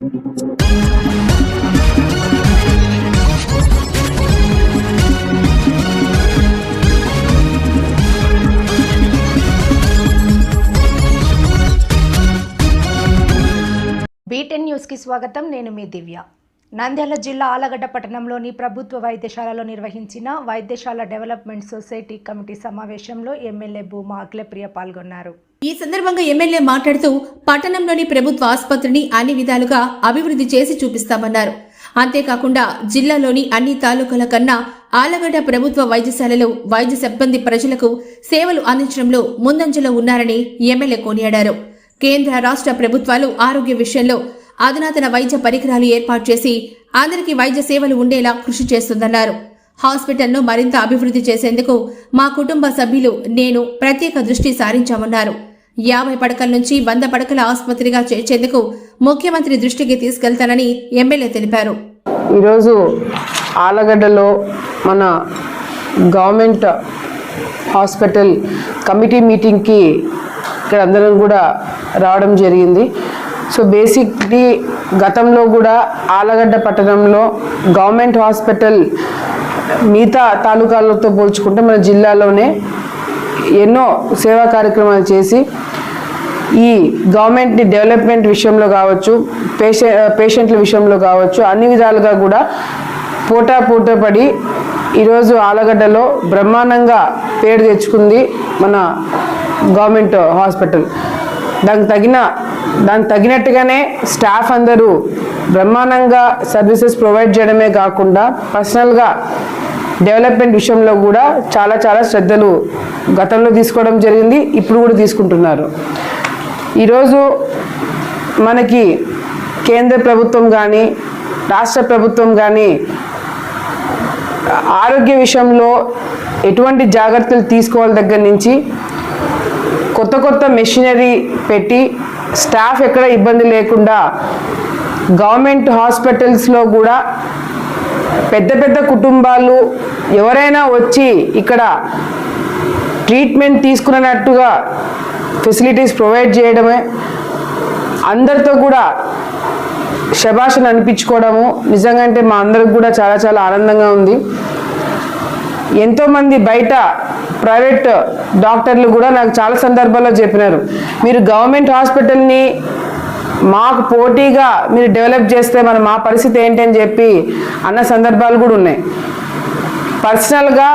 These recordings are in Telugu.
బీటెన్ న్యూస్కి స్వాగతం. నేను మీ దివ్య. నంద్యాల జిల్లా ఆలగడ్డ పట్టణంలోని ప్రభుత్వ వైద్యశాలలో నిర్వహించిన వైద్యశాల డెవలప్మెంట్ సొసైటీ కమిటీ సమావేశంలో ఎమ్మెల్యే భూమా అఖిలప్రియ పాల్గొన్నారు. ఈ సందర్భంగా ఎమ్మెల్యే మాట్లాడుతూ పట్టణంలోని ప్రభుత్వ ఆసుపత్రిని అన్ని విధాలుగా అభివృద్ధి చేసి చూపిస్తామన్నారు. అంతేకాకుండా జిల్లాలోని అన్ని తాలూకాల కన్నా ఆలగడ్డ ప్రభుత్వ వైద్యశాలలో వైద్య సిబ్బంది ప్రజలకు సేవలు అందించడంలో ముందంజలో ఉన్నారని ఎమ్మెల్యే కొనియాడారు. కేంద్ర రాష్ట్ర ప్రభుత్వాలు ఆరోగ్య విషయంలో అధునాతన వైద్య పరికరాలు ఏర్పాటు చేసి అందరికీ వైద్య సేవలు ఉండేలా కృషి చేస్తుందన్నారు. హాస్పిటల్ను మరింత అభివృద్ధి చేసేందుకు మా కుటుంబ సభ్యులు నేను ప్రత్యేక దృష్టి సారించామన్నారు. యాభై పడకల నుంచి వంద పడకల ఆసుపత్రిగా చేర్చేందుకు ముఖ్యమంత్రి దృష్టికి తీసుకెళ్తానని ఎమ్మెల్యే తెలిపారు. ఈరోజు ఆలగడ్డలో మన గవర్నమెంట్ హాస్పిటల్ కమిటీ మీటింగ్కి ఇక్కడ అందరం కూడా రావడం జరిగింది. సో బేసిక్లీ గతంలో కూడా ఆలగడ్డ పట్టణంలో గవర్నమెంట్ హాస్పిటల్ మిగతా తాలూకాలతో పోల్చుకుంటే మన జిల్లాలోనే ఎన్నో సేవా కార్యక్రమాలు చేసి ఈ గవర్నమెంట్ని డెవలప్మెంట్ విషయంలో కావచ్చు పేషె పేషెంట్ల విషయంలో కావచ్చు అన్ని విధాలుగా కూడా పూటా పూట పడి ఈరోజు ఆలగడ్డలో బ్రహ్మాండంగా పేరు తెచ్చుకుంది మన గవర్నమెంట్ హాస్పిటల్ దానికి తగిన దానికి తగినట్టుగానే స్టాఫ్ అందరూ బ్రహ్మాండంగా సర్వీసెస్ ప్రొవైడ్ చేయడమే కాకుండా పర్సనల్గా డెవలప్మెంట్ విషయంలో కూడా చాలా చాలా శ్రద్ధలు గతంలో తీసుకోవడం జరిగింది ఇప్పుడు కూడా తీసుకుంటున్నారు. ఈరోజు మనకి కేంద్ర ప్రభుత్వం కానీ రాష్ట్ర ప్రభుత్వం కానీ ఆరోగ్య విషయంలో ఎటువంటి జాగ్రత్తలు తీసుకోవాలి దగ్గర నుంచి కొత్త కొత్త మెషినరీ పెట్టి స్టాఫ్ ఎక్కడ ఇబ్బంది లేకుండా గవర్నమెంట్ హాస్పిటల్స్లో కూడా పెద్ద పెద్ద కుటుంబాలు ఎవరైనా వచ్చి ఇక్కడ ట్రీట్మెంట్ తీసుకున్నట్టుగా ఫెసిలిటీస్ ప్రొవైడ్ చేయడమే అందరితో కూడా శభాషను అనిపించుకోవడము. నిజంగా అంటే మా అందరికి కూడా చాలా చాలా ఆనందంగా ఉంది. ఎంతోమంది బయట ప్రైవేట్ డాక్టర్లు కూడా నాకు చాలా సందర్భాల్లో చెప్పినారు మీరు గవర్నమెంట్ హాస్పిటల్ని మాకు పోటీగా మీరు డెవలప్ చేస్తే మన మా పరిస్థితి ఏంటి అని చెప్పి అన్న సందర్భాలు కూడా ఉన్నాయి. పర్సనల్గా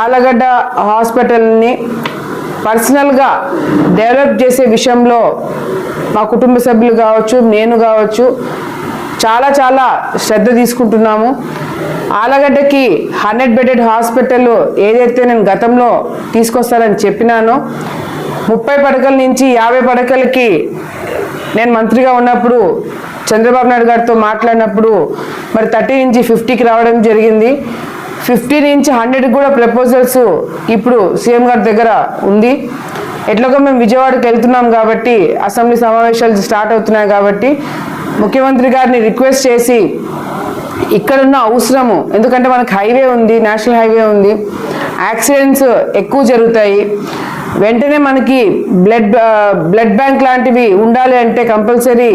ఆలగడ్డ హాస్పిటల్ని పర్సనల్గా డెవలప్ చేసే విషయంలో మా కుటుంబ సభ్యులు కావచ్చు నేను కావచ్చు చాలా చాలా శ్రద్ధ తీసుకుంటున్నాము. ఆలగడ్డకి హండ్రెడ్ బెడెడ్ హాస్పిటల్ ఏదైతే నేను గతంలో తీసుకొస్తానని చెప్పినానో ముప్పై పడకల నుంచి యాభై పడకలకి నేను మంత్రిగా ఉన్నప్పుడు చంద్రబాబు నాయుడు గారితో మాట్లాడినప్పుడు మరి థర్టీ నుంచి ఫిఫ్టీకి రావడం జరిగింది. ఫిఫ్టీ నుంచి హండ్రెడ్కి కూడా ప్రపోజల్స్ ఇప్పుడు సీఎం గారి దగ్గర ఉంది. ఎట్లాగో మేము విజయవాడకి వెళ్తున్నాం కాబట్టి అసెంబ్లీ సమావేశాలు స్టార్ట్ అవుతున్నాయి కాబట్టి ముఖ్యమంత్రి గారిని రిక్వెస్ట్ చేసి ఇక్కడున్న అవసరము ఎందుకంటే మనకు హైవే ఉంది నేషనల్ హైవే ఉంది యాక్సిడెంట్స్ ఎక్కువ జరుగుతాయి. వెంటనే మనకి బ్లడ్ బ్లడ్ బ్యాంక్ లాంటివి ఉండాలి అంటే కంపల్సరీ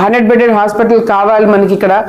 హండ్రెడ్ బెడెడ్ హాస్పిటల్ కావాలి మనకి ఇక్కడ.